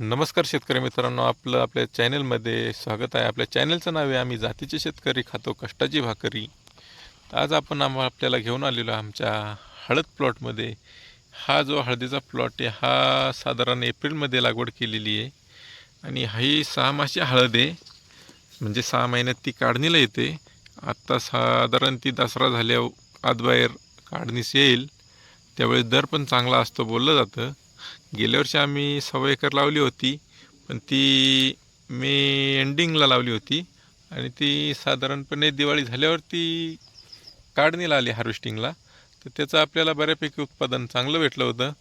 नमस्कार शेतकरी मित्रांनो आपलं आपल्या चॅनलमध्ये स्वागत आहे. आपल्या चॅनलचं नाव आहे आम्ही जातीचे शेतकरी खातो कष्टाची भाकरी. आज आपण आम्हा आपल्याला घेऊन आलेलो आमच्या हळद प्लॉटमध्ये. हा जो हळदीचा प्लॉट आहे हा साधारण एप्रिलमध्ये लागवड केलेली आहे. आणि ही सहा माशी हळद आहे. म्हणजे सहा महिन्यात ती काढणीला येते. आत्ता साधारण ती दसरा झाल्यावर आतबाहेर काढणीस येईल. त्यावेळेस दर पण चांगला असतो बोललं जातं. गेल्या वर्षी आम्ही सव्वा एकर लावली होती पण ती मे एंडिंगला लावली होती आणि ती साधारणपणे दिवाळी झाल्यावर ती काढणीला आली हार्वेस्टिंगला तर त्याचं आपल्याला बऱ्यापैकी उत्पादन चांगलं भेटलं होतं.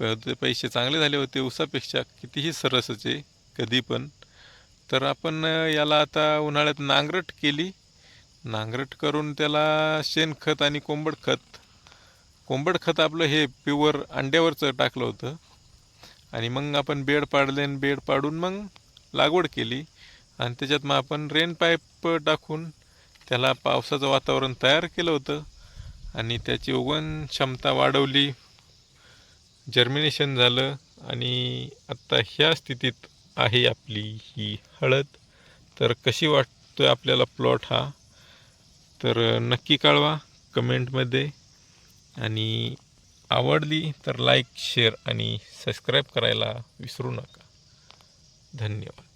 ते पैसे चांगले झाले होते उसापेक्षा कितीही सरसचे कधी पण. तर आपण याला आता उन्हाळ्यात नांगरट केली. नांगरट करून त्याला शेणखत आणि कोंबड खत. कोंबड खत आपलं हे प्युअर अंड्यावरचं टाकलं होतं. आणि मग आपण बेड पाडले आणि बेड पाडून मग लागवड केली. आणि त्याच्यात मग आपण रेन पाईप टाकून त्याला पावसाचं वातावरण तयार केलं होतं. आणि त्याची उगवण क्षमता वाढवली. जर्मिनेशन झालं. आणि आत्ता ह्या स्थितीत आहे आपली ही हळद. तर कशी वाटतोय आपल्याला प्लॉट हा? तर नक्की कळवा. कमेंटमध्ये आणि आवडली तर लाईक शेअर आणि सबस्क्राईब करायला विसरू नका. धन्यवाद.